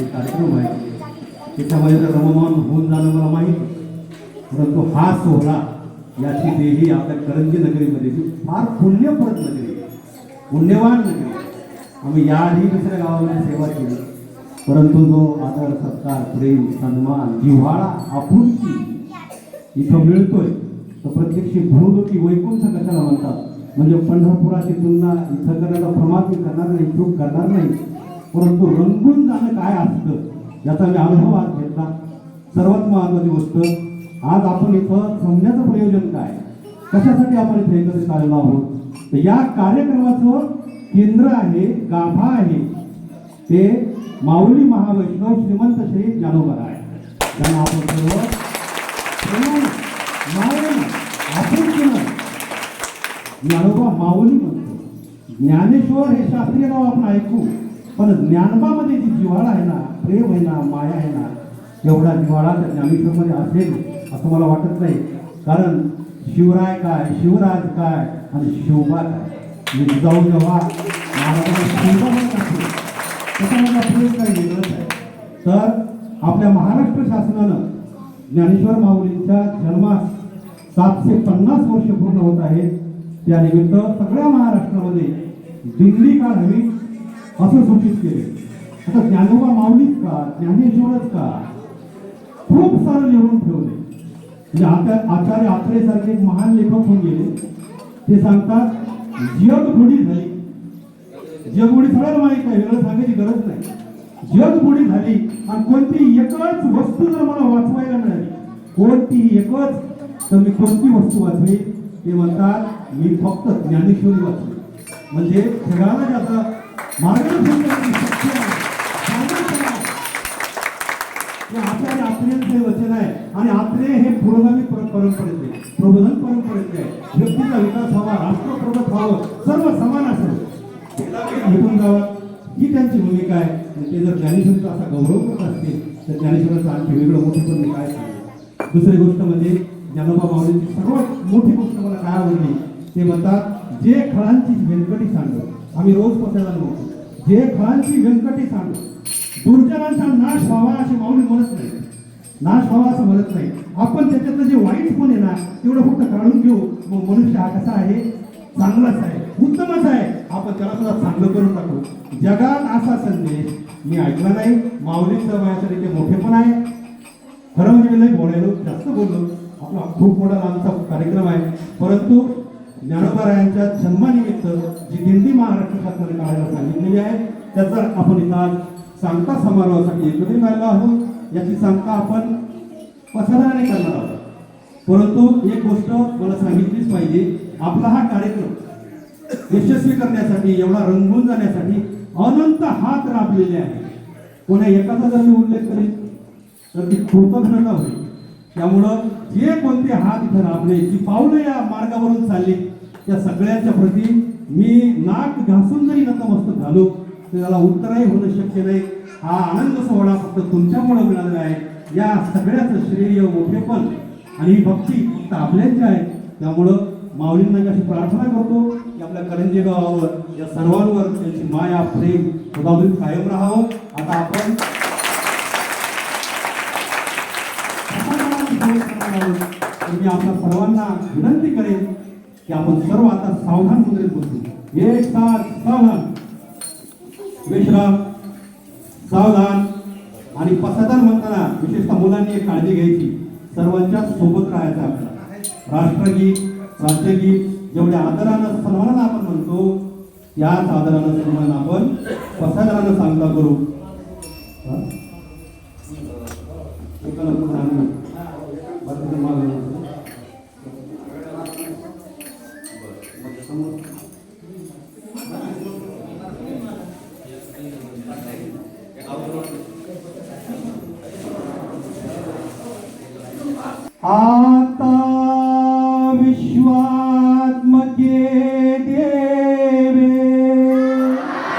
व्हायचे कार्यक्रम आहे. त्याच्यामध्ये तर रममान होऊन जाणं मला माहीत परंतु हा सोहळा याची देही आपल्या करंजी नगरीमध्ये जी फार पुण्यप्रद नगरी आहे. पुण्यवान नगरी आम्ही याआधी दुसऱ्या गावामध्ये सेवा केली. परंतु जो आदर सत्कार प्रेम सन्मान जिव्हाळा आपुलकी इथं मिळतोय तर प्रत्यक्ष भूलोकी वैकुंठ कशाला म्हणतात? म्हणजे पंढरपुराची तुलना इथं करण्याचा प्रमाण करणार नाही चूक करणार नाही. परंतु रंगून जाणं काय असतं याचा मी अनुभव आज घेतला. सर्वात महत्वाची गोष्ट आज आपण इथं जमण्याचं प्रयोजन काय? कशासाठी आपण इथे एकत्रित आलेलो आहोत? तर या कार्यक्रमाचं केंद्र आहे गाभा आहे. ते माऊली महावैष्णव श्रीमंत श्री ज्ञानोबर आहे. त्यांना आपण सर्व ज्ञानोबा माऊली म्हणतो. ज्ञानेश्वर हे शास्त्रीय नाव आपण ऐकू. पण ज्ञानबामध्ये जी जिव्हाळा आहे ना प्रेम आहे ना माया आहे ना एवढा जिव्हाळा त्या ज्ञानेश्वरमध्ये असेल असं मला वाटत नाही. कारण शिवराय काय शिवराज काय आणि शिवबा काय? जाऊ जेव्हा काही वेगळंच आहे. तर आपल्या महाराष्ट्र शासनानं ज्ञानेश्वर माऊलींच्या जन्मास सातशे पन्नास वर्ष पूर्ण होत आहेत. त्यानिमित्त सगळ्या महाराष्ट्रामध्ये दिल्ली काढावी असं सूचित केले. आता ज्ञानोबा माऊलीच का? ज्ञानेश्वरच का? खूप सारं लिहून ठेवले. म्हणजे आता आचार्य आत्रे सारखे महान लेखक होऊन गेले. ते सांगतात जग बुडी झाली. जगबुडी सगळ्याला माहीत आहे वेगळं सांगायची गरज नाही. जगबुडी झाली आणि कोणती एकच वस्तू जर मला वाचवायला मिळाली कोणतीही एकच तर मी कोणती वस्तू वाचवी ते म्हणतात मी फक्त ज्ञानेश्वरी वाचली म्हणजे जगाला ज्याचा मार्गदर्शन करण्याची शक्ती आहे, सामर्थ्य आहे. वचन आहे आणि आत्रेय हे पुरोगामी पर- परंपरेचे प्रबोधन परंपरेचे आहे व्यक्तीचा विकास व्हावा राष्ट्र प्रगत व्हावं सर्व समान असेल निघून जावं ही त्यांची भूमिका आहे आणि ते जर ज्ञानेश्वरीचा असा गौरव करत असतील तर ज्ञानेश्वराचं आणखी वेगळं मोठे पण काय दुसरी गोष्ट म्हणजे ज्ञानोबा माऊलींची सर्वात मोठी गोष्ट मला काय आवडली ते म्हणतात जे खळांची व्यंकटी सांगत आम्ही रोज पसायला म्हणतो जे खळांची व्यंकटी सांग दुर्जनांचा नाश व्हावा असे माऊली म्हणत नाही नाश व्हावा असं म्हणत नाही आपण त्याच्यातलं जे वाईट पण आहे ना तेवढं फक्त काढून घेऊ. मग मनुष्य हा कसा आहे? चांगलाच आहे. उत्तमच आहे. आपण त्याला सुद्धा चांगलं करून टाकू. जगात असा संदेश मी ऐकला नाही. माऊलीचं माझ्यासाठी ते मोठे पण आहे. खरं म्हणजे मी नाही बोलायलो जास्त बोललो. आपला खूप मोठा आमचा कार्यक्रम आहे. परंतु ज्ञानोबारायांच्या जन्मानिमित्त जी दिंडी महाराष्ट्र शासनाने काढायला सांगितलेली आहे त्याचा आपण इथं आज सांगता समारोहासाठी एकत्रित आलेलो आहोत. याची सांगता आपण पसाराने करणार आहोत. परंतु एक गोष्ट मला सांगितलीच पाहिजे आपला हा कार्यक्रम यशस्वी करण्यासाठी एवढा रंगून जाण्यासाठी अनंत हात राबलेले आहे कोणा एकाचा जर मी उल्लेख करेन तर ती कृतघ्नता होईल त्यामुळं जे कोणते हात इथं राबले जी पावलं या मार्गावरून चालली त्या सगळ्यांच्या प्रती मी नाक घासून जरी नतमस्तक झालो तर त्याला उत्तरही होणं शक्य नाही. हा आनंद सोहळा फक्त तुमच्यामुळे मिळालेला आहे. या सगळ्याचं श्रेय मोठेपण आणि ही भक्ती फक्त आपल्याची आहे. त्यामुळं माऊलींना कशी प्रार्थना करतो की आपल्या करंजी गावावर या सर्वांवर त्यांची माया प्रेम कायम राहावं. आता आपण तर मी आपल्या सर्वांना विनंती करेन की आपण सर्व आता सावधान मुद्रेत बसू. एक साथ सावधान. विश्राम सावधान. आणि पसादार म्हणताना विशेषतः मुलांनी एक काळजी घ्यायची. सर्वांच्या सोबत राहायचं आपल्याला राष्ट्रगीत राज्यगीत जेवढ्या आदरानं सन्मानानं आपण म्हणतो त्याच आदरानं सन्मान आपण पसादारानं सांगता करू. हा? एकाला